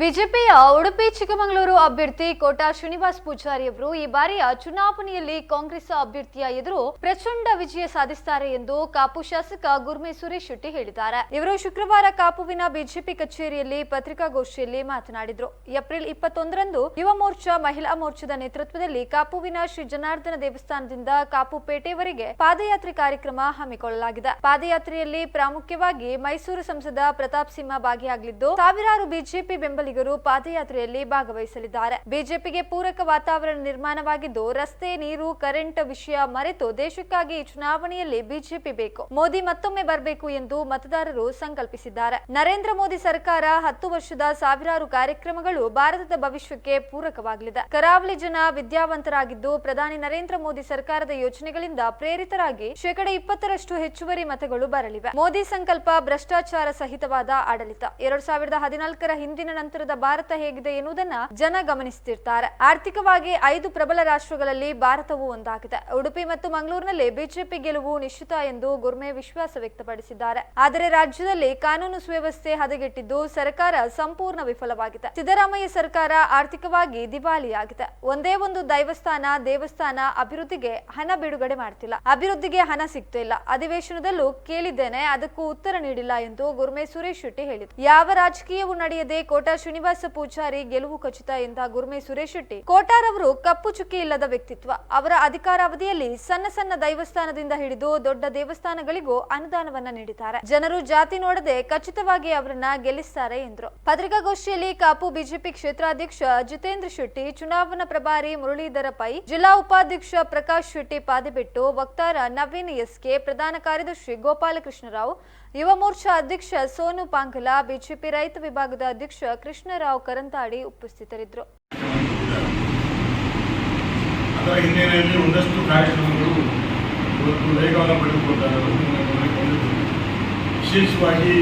ಬಿಜೆಪಿಯ ಉಡುಪಿ, ಚಿಕ್ಕಮಗಳೂರು ಅಭ್ಯರ್ಥಿ ಕೋಟಾ ಶ್ರೀನಿವಾಸ್ ಪೂಜಾರಿ ಅವರು ಈ ಬಾರಿಯ ಚುನಾವಣೆಯಲ್ಲಿ ಕಾಂಗ್ರೆಸ್ ಅಭ್ಯರ್ಥಿಯ ಎದುರು ಪ್ರಚಂಡ ವಿಜಯ ಸಾಧಿಸುತ್ತಾರೆ ಎಂದು ಕಾಪು ಶಾಸಕ ಗುರ್ಮೆ ಸುರೇಶ್ ಶೆಟ್ಟಿ ಹೇಳಿದ್ದಾರೆ. ಇವರು ಶುಕ್ರವಾರ ಕಾಪುವಿನ ಬಿಜೆಪಿ ಕಚೇರಿಯಲ್ಲಿ ಪತ್ರಿಕಾಗೋಷ್ಠಿಯಲ್ಲಿ ಮಾತನಾಡಿದರು. ಏಪ್ರಿಲ್ ಇಪ್ಪತ್ತೊಂದರಂದು ಯುವ ಮೋರ್ಚಾ, ಮಹಿಳಾ ಮೋರ್ಚಾದ ನೇತೃತ್ವದಲ್ಲಿ ಕಾಪುವಿನ ಶ್ರೀ ಜನಾರ್ದನ ದೇವಸ್ಥಾನದಿಂದ ಕಾಪು ಪೇಟೆವರೆಗೆ ಪಾದಯಾತ್ರೆ ಕಾರ್ಯಕ್ರಮ ಹಮ್ಮಿಕೊಳ್ಳಲಾಗಿದೆ. ಪಾದಯಾತ್ರೆಯಲ್ಲಿ ಪ್ರಾಮುಖ್ಯವಾಗಿ ಮೈಸೂರು ಸಂಸದ ಪ್ರತಾಪ್ ಸಿಂಹ ಭಾಗಿಯಾಗಲಿದ್ದು, ಸಾವಿರಾರು ಬಿಜೆಪಿ ಬೆಂಬಲಿಗರು ಪಾದಯಾತ್ರೆಯಲ್ಲಿ ಭಾಗವಹಿಸಲಿದ್ದಾರೆ. ಬಿಜೆಪಿಗೆ ಪೂರಕ ವಾತಾವರಣ ನಿರ್ಮಾಣವಾಗಿದ್ದು, ರಸ್ತೆ, ನೀರು, ಕರೆಂಟ್ ವಿಷಯ ಮರೆತು ದೇಶಕ್ಕಾಗಿ ಚುನಾವಣೆಯಲ್ಲಿ ಬಿಜೆಪಿ ಬೇಕು. ಮೋದಿ ಮತ್ತೊಮ್ಮೆ ಬರಬೇಕು ಎಂದು ಮತದಾರರು ಸಂಕಲ್ಪಿಸಿದ್ದಾರೆ. ನರೇಂದ್ರ ಮೋದಿ ಸರ್ಕಾರ ಹತ್ತು ವರ್ಷದ ಸಾವಿರಾರು ಕಾರ್ಯಕ್ರಮಗಳು ಭಾರತದ ಭವಿಷ್ಯಕ್ಕೆ ಪೂರಕವಾಗಲಿದೆ. ಕರಾವಳಿ ಜನ ವಿದ್ಯಾವಂತರಾಗಿದ್ದು, ಪ್ರಧಾನಿ ನರೇಂದ್ರ ಮೋದಿ ಸರ್ಕಾರದ ಯೋಜನೆಗಳಿಂದ ಪ್ರೇರಿತರಾಗಿ ಶೇಕಡ ಇಪ್ಪತ್ತರಷ್ಟು ಹೆಚ್ಚುವರಿ ಮತಗಳು ಬರಲಿವೆ. ಮೋದಿ ಸಂಕಲ್ಪ ಭ್ರಷ್ಟಾಚಾರ ಸಹಿತವಾದ ಆಡಳಿತ. ಎರಡು ಸಾವಿರದ ಹದಿನಾಲ್ಕರ ಹಿಂದಿನ ನಂತರದ ಭಾರತ ಹೇಗಿದೆ ಎನ್ನುವುದನ್ನ ಜನ ಗಮನಿಸುತ್ತಿರ್ತಾರೆ ಆರ್ಥಿಕವಾಗಿ ಐದು ಪ್ರಬಲ ರಾಷ್ಟ್ರಗಳಲ್ಲಿ ಭಾರತವು ಒಂದಾಗಿದೆ. ಉಡುಪಿ ಮತ್ತು ಮಂಗಳೂರಿನಲ್ಲಿ ಬಿಜೆಪಿ ಗೆಲುವು ನಿಶ್ಚಿತ ಎಂದು ಗುರ್ಮೆ ವಿಶ್ವಾಸ ವ್ಯಕ್ತಪಡಿಸಿದ್ದಾರೆ. ಆದರೆ ರಾಜ್ಯದಲ್ಲಿ ಕಾನೂನು ಸುವ್ಯವಸ್ಥೆ ಹದಗೆಟ್ಟಿದ್ದು ಸರ್ಕಾರ ಸಂಪೂರ್ಣ ವಿಫಲವಾಗಿದೆ. ಸಿದ್ದರಾಮಯ್ಯ ಸರ್ಕಾರ ಆರ್ಥಿಕವಾಗಿ ದಿವಾಳಿಯಾಗಿದೆ ಒಂದೇ ಒಂದು ದೈವಸ್ಥಾನ, ದೇವಸ್ಥಾನ ಅಭಿವೃದ್ಧಿಗೆ ಹಣ ಬಿಡುಗಡೆ ಮಾಡ್ತಿಲ್ಲ. ಅಭಿವೃದ್ಧಿಗೆ ಹಣ ಸಿಗ್ತಿಲ್ಲ ಅಧಿವೇಶನದಲ್ಲೂ ಕೇಳಿದ್ದೇನೆ, ಅದಕ್ಕೂ ಉತ್ತರ ನೀಡಿಲ್ಲ ಎಂದು ಗುರ್ಮೆ ಸುರೇಶ್ ಶೆಟ್ಟಿ ಹೇಳಿದರು. ಯಾವ ರಾಜಕೀಯವೂ ನಡೆಯದೆ ಕೋಟಾ ಶ್ರೀನಿವಾಸ ಪೂಜಾರಿ ಗೆಲುವು ಖಚಿತ ಎಂದ ಗುರ್ಮೆ ಸುರೇಶ್ ಶೆಟ್ಟಿ. ಕೋಟಾರ್ ಅವರು ಕಪ್ಪು ಚುಕ್ಕಿ ಇಲ್ಲದ ವ್ಯಕ್ತಿತ್ವ. ಅವರ ಅಧಿಕಾರಾವಧಿಯಲ್ಲಿ ಸಣ್ಣ ಸಣ್ಣ ದೈವಸ್ಥಾನದಿಂದ ಹಿಡಿದು ದೊಡ್ಡ ದೇವಸ್ಥಾನಗಳಿಗೂ ಅನುದಾನವನ್ನ ನೀಡಿದ್ದಾರೆ. ಜನರು ಜಾತಿ ನೋಡದೆ ಖಚಿತವಾಗಿ ಅವರನ್ನ ಗೆಲ್ಲಿಸುತ್ತಾರೆ ಎಂದರು. ಪತ್ರಿಕಾಗೋಷ್ಠಿಯಲ್ಲಿ ಕಾಪು ಬಿಜೆಪಿ ಕ್ಷೇತ್ರಾಧ್ಯಕ್ಷ ಜಿತೇಂದ್ರ ಶೆಟ್ಟಿ, ಚುನಾವಣಾ ಪ್ರಭಾರಿ ಮುರಳೀಧರ ಪೈ, ಜಿಲ್ಲಾ ಉಪಾಧ್ಯಕ್ಷ ಪ್ರಕಾಶ್ ಶೆಟ್ಟಿ ಪಾದೆಬಿಟ್ಟು ವಕ್ತಾರ ನವೀನ್ ಎಸ್ಕೆ, ಪ್ರಧಾನ ಕಾರ್ಯದರ್ಶಿ ಗೋಪಾಲಕೃಷ್ಣರಾವ್, ಯುವ ಮೋರ್ಚಾ ಅಧ್ಯಕ್ಷ ಸೋನು ಪಾಂಗಲಾ, ಬಿಜೆಪಿ ರೈತ ವಿಭಾಗದ ಅಧ್ಯಕ್ಷ ಕೃಷ್ಣರಾವ್ ಕರಂತಾಡಿ ಉಪಸ್ಥಿತರಿದ್ದರು. ಅದರ ಹಿನ್ನೆಲೆಯಲ್ಲಿ ಒಂದಷ್ಟು ಕಾರ್ಯಕ್ರಮಗಳು ಇವತ್ತು ವೇಗವನ್ನು ನಾವು ವಿಶೇಷವಾಗಿ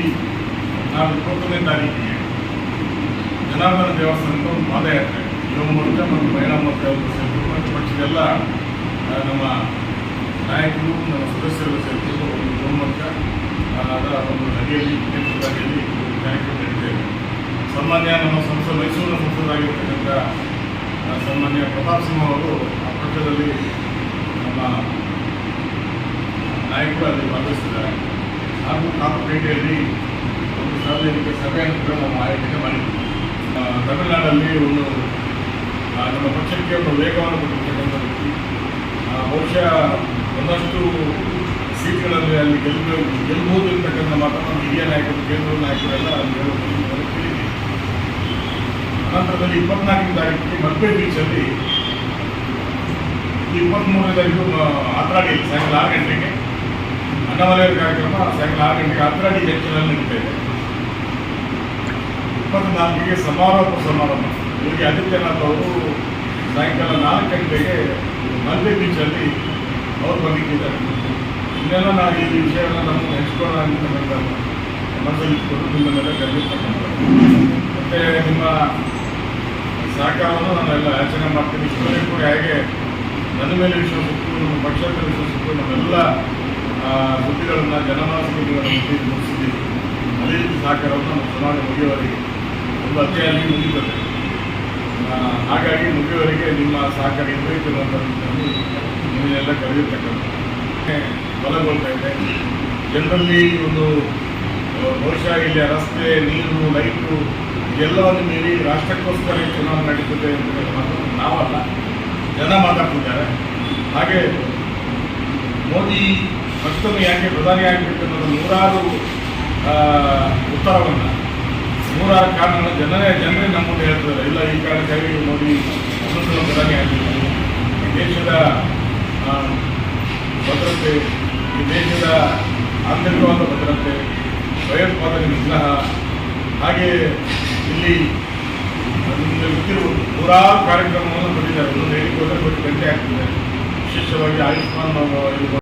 ನಾವು ಇಪ್ಪತ್ತೊಂದನೇ ತಾರೀಕಿಗೆ ಜನಾರ್ದನ ದೇವಸ್ಥಾನದ ಒಂದು ಪಾದಯಾತ್ರೆ, ಯುವ ಮತ್ತು ಮಹಿಳಾ ಮತ್ತು ಪಕ್ಷದೆಲ್ಲ ನಮ್ಮ ನಾಯಕರು, ನಮ್ಮ ಸದಸ್ಯರು ಸೇರಿಕೊಂಡು ಒಂದು ಯುವ ಅದರ ಒಂದು ಅಡಿಯಲ್ಲಿ ನೇತೃತ್ವದ ಅಡಿಯಲ್ಲಿ ಒಂದು ಕಾರ್ಯಕ್ರಮ ನಡೆದಿದ್ದೇವೆ ಸಾಮಾನ್ಯ ನಮ್ಮ ಸಂಸದ ಮೈಸೂರಿನ ಸಂಸದರಾಗಿರ್ತಕ್ಕಂಥ ಸನ್ಮಾನ್ಯ ಪ್ರತಾಪ್ ಸಿಂಹ ಅವರು ಆ ಪಕ್ಷದಲ್ಲಿ ನಮ್ಮ ನಾಯಕರು ಅಲ್ಲಿ ಭಾಗವಹಿಸಿದ್ದಾರೆ. ಹಾಗೂ ಕಾಪುಪೇಟೆಯಲ್ಲಿ ಒಂದು ಸಾರ್ವಜನಿಕ ಸಭೆಯನ್ನು ಕೂಡ ನಾವು ಆಯೋಜನೆ ಮಾಡಿದ್ದೀವಿ ತಮಿಳುನಾಡಲ್ಲಿ ಒಂದು ನಮ್ಮ ಪಕ್ಷಕ್ಕೆ ಒಂದು ವೇಗವನ್ನು ಕೊಟ್ಟಿರ್ತಕ್ಕಂಥ ವ್ಯಕ್ತಿ. ಬಹುಶಃ ಒಂದಷ್ಟು ಸೀಟ್ಗಳಲ್ಲಿ ಅಲ್ಲಿ ಗೆಲ್ಲ ಗೆಲ್ಲಬಹುದು ಅಂತಕ್ಕಂಥ ಮಾತನ್ನು ಹಿರಿಯ ನಾಯಕರು, ಕೇಂದ್ರ ನಾಯಕರೆಲ್ಲ ಅಲ್ಲಿ ಹೇಳೋದನ್ನು ಅನಂತರದಲ್ಲಿ ಇಪ್ಪತ್ನಾಲ್ಕನೇ ತಾರೀಕಿಗೆ ಮಲ್ಪೆ ಬೀಚಲ್ಲಿ ಇಪ್ಪತ್ತ್ಮೂರನೇ ತಾರೀಕು ಆತ್ರಾಡಿ ಸಾಯಂಕಾಲ ಆರು ಗಂಟೆಗೆ. ಅನ್ನವಲಯ ಕಾರ್ಯಕ್ರಮ ಸಾಯಂಕಾಲ ಆರು ಗಂಟೆಗೆ ಆತ್ರಾಡಿ ಜಂಕ್ಷನಲ್ಲಿ ನಡೀತಾ ಇದೆ. ಇಪ್ಪತ್ನಾಲ್ಕಿಗೆ ಸಮಾರೋಪ ಸಮಾರಂಭ. ಯೋಗಿ ಆದಿತ್ಯನಾಥ್ ಅವರು ಸಾಯಂಕಾಲ ನಾಲ್ಕು ಗಂಟೆಗೆ ಮಲ್ಪೆ ಬೀಚಲ್ಲಿ ಅವರು ಬಂದಿದ್ದಾರೆ ಇನ್ನೆಲ್ಲ ನಾವು ಈ ವಿಷಯವನ್ನು ನಮ್ಮ ನೆನೆಸ್ಕೊಳ್ಳೋಣ ಅಂತಕ್ಕಂಥ ಮನಸ್ಸಲ್ಲಿ ನಿಮ್ಮನ್ನೆಲ್ಲ ಕರೆದಿರ್ತಕ್ಕಂಥದ್ದು ಮತ್ತು ನಿಮ್ಮ ಸಹಕಾರವನ್ನು ನಾನೆಲ್ಲ ಯಾಚನೆ ಮಾಡ್ತೀನಿ ಇಷ್ಟೊಂದೇ ಕೂಡ ಹೇಗೆ ನನ್ನ ಮೇಲೆ ವಿಶ್ವಾಸ ಸುತ್ತು ನಮ್ಮ ಪಕ್ಷದ ವಿಶ್ವಾಸ ನಮ್ಮೆಲ್ಲ ಸುದ್ದಿಗಳನ್ನು ಜನಮಾನಸಿಕಗಳನ್ನು ಮುಗಿಸಿದ್ದೀವಿ ಅದೇ ರೀತಿ ಸಹಕಾರವನ್ನು ನಮ್ಮ ಚುನಾವಣೆ ಮುಗಿಯುವವರೆಗೆ. ಒಂದು ಅಧ್ಯಯನ ಮುಗಿಯುತ್ತದೆ ಹಾಗಾಗಿ ಮುಗಿಯುವವರೆಗೆ ನಿಮ್ಮ ಸಹಕಾರ ಇರಬೇಕು ಅನ್ನೋದನ್ನು ನಿಮ್ಮನ್ನೆಲ್ಲ ಕರೆದಿರ್ತಕ್ಕಂಥ ಬಲಗೊಳ್ತಾ ಇದೆ. ಜನರಲ್ಲಿ ಒಂದು ಬಹುಶಃ ಇಲ್ಲಿ ರಸ್ತೆ, ನೀರು ಲೈಟು ಎಲ್ಲವನ್ನು ಮೀರಿ ರಾಷ್ಟ್ರಕ್ಕೋಸ್ಕರ ಚುನಾವಣೆ ನಡೀತದೆ ಅಂತ ಮಾತು ನಾವಲ್ಲ. ಜನ ಮಾತಾಡ್ತಿದ್ದಾರೆ. ಹಾಗೆ ಮೋದಿ ಮತ್ತೊಮ್ಮೆ ಯಾಕೆ ಪ್ರಧಾನಿ ಆಗಬೇಕು ಅನ್ನೋದು ನೂರಾರು ಉತ್ತರವನ್ನು ನೂರಾರು ಕಾರಣ ಜನರೇ ಜನರೇ ನಮ್ಮ ಮುಂದೆ ಹೇಳ್ತಾರೆ ಇಲ್ಲ, ಈ ಕಾರಣಕ್ಕಾಗಿ ಮೋದಿ ಮತ್ತೊಂದು ಪ್ರಧಾನಿ ಆಗಬೇಕು. ದೇಶದ ಭದ್ರತೆ, ಈ ದೇಶದ ಆಂತರಿಕವಾದ ಭದ್ರತೆ ಭಯೋತ್ಪಾದನೆ ನಿಗ್ರಹ ಹಾಗೆ ಇಲ್ಲಿ ನೂರಾರು ಕಾರ್ಯಕ್ರಮವನ್ನು ಕೊಟ್ಟಿದ್ದಾರೆ ಒಂದು ಹೇಳಿಕೆ ಹೋದರೆ ಗಂಟೆ ಆಗ್ತದೆ. ವಿಶೇಷವಾಗಿ ಆಯುಷ್ಮಾನ್